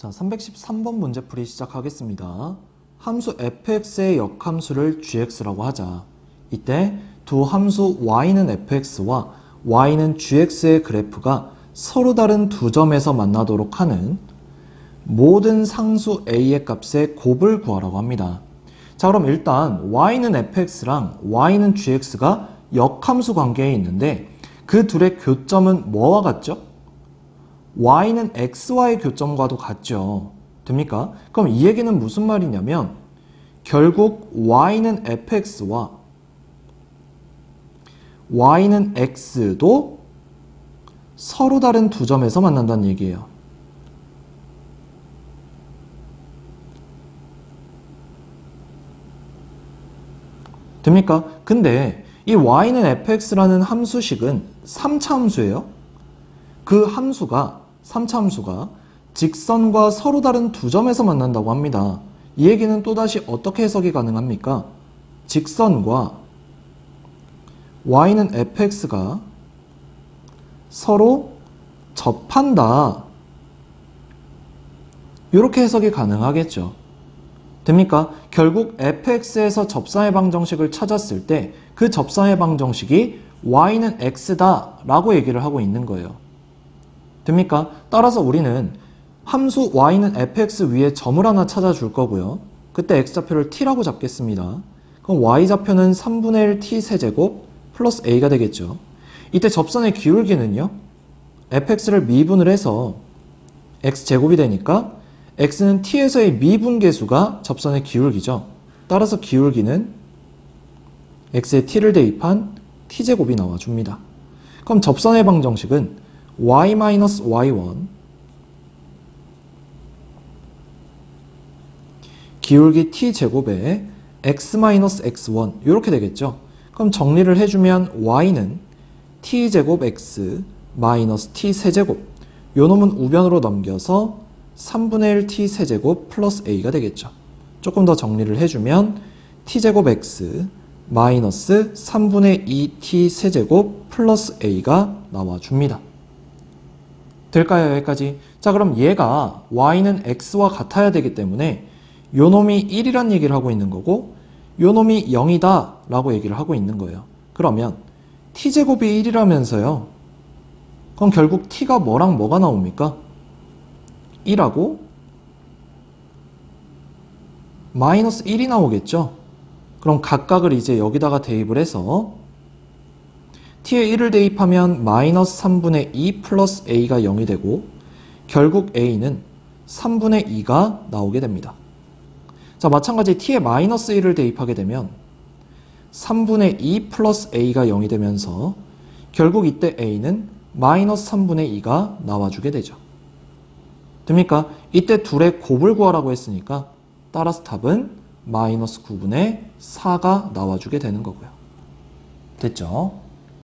자, 313번 문제풀이 시작하겠습니다. 함수 fx의 역함수를 gx라고 하자. 이때 두 함수 y는 fx와 y는 gx의 그래프가 서로 다른 두 점에서 만나도록 하는 모든 상수 a의 값의 곱을 구하라고 합니다. 자, 그럼 일단 y는 fx랑 y는 gx가 역함수 관계에 있는데 그 둘의 교점은 뭐와 같죠? Y는 x와의 교점과도 같죠. 됩니까? 그럼 이 얘기는 무슨 말이냐면 결국 y는 fx와 y는 x도 서로 다른 두 점에서 만난다는 얘기예요. 됩니까? 근데 이 y는 fx라는 함수식은 3차 함수예요. 그 함수가 3차 함수가 직선과 서로 다른 두 점에서 만난다고 합니다. 이 얘기는 또다시 어떻게 해석이 가능합니까? 직선과 y는 fx가 서로 접한다. 이렇게 해석이 가능하겠죠. 됩니까? 결국 fx에서 접사의 방정식을 찾았을 때 그 접사의 방정식이 y는 x다 라고 얘기를 하고 있는 거예요. 됩니까? 따라서 우리는 함수 y는 fx 위에 점을 하나 찾아줄 거고요. 그때 x좌표를 t라고 잡겠습니다. 그럼 y좌표는 3분의 1 t 세제곱 플러스 a가 되겠죠. 이때 접선의 기울기는요. fx를 미분을 해서 x제곱이 되니까 x는 t에서의 미분계수가 접선의 기울기죠. 따라서 기울기는 x에 t를 대입한 t제곱이 나와줍니다. 그럼 접선의 방정식은 y-y1 기울기 t제곱에 x-x1 이렇게 되겠죠. 그럼 정리를 해주면 y는 t제곱 x 마이너스 t 세제곱 요 놈은 우변으로 넘겨서 3분의 1 t 세제곱 플러스 a가 되겠죠. 조금 더 정리를 해주면 t제곱 x 마이너스 3분의 2 t 세제곱 플러스 a가 나와줍니다. 될까요? 여기까지? 자 그럼 얘가 y는 x와 같아야 되기 때문에 요 놈이 1이란 얘기를 하고 있는 거고 요 놈이 0이다 라고 얘기를 하고 있는 거예요. 그러면 t제곱이 1이라면서요. 그럼 결국 t가 뭐랑 뭐가 나옵니까? 1하고 마이너스 1이 나오겠죠? 그럼 각각을 이제 여기다가 대입을 해서 t에 1을 대입하면 마이너스 3분의 2 플러스 a가 0이 되고 결국 a는 3분의 2가 나오게 됩니다. 자 마찬가지 t에 마이너스 1을 대입하게 되면 3분의 2 플러스 a가 0이 되면서 결국 이때 a는 마이너스 3분의 2가 나와주게 되죠. 됩니까? 이때 둘의 곱을 구하라고 했으니까 따라서 답은 마이너스 9분의 4가 나와주게 되는 거고요. 됐죠?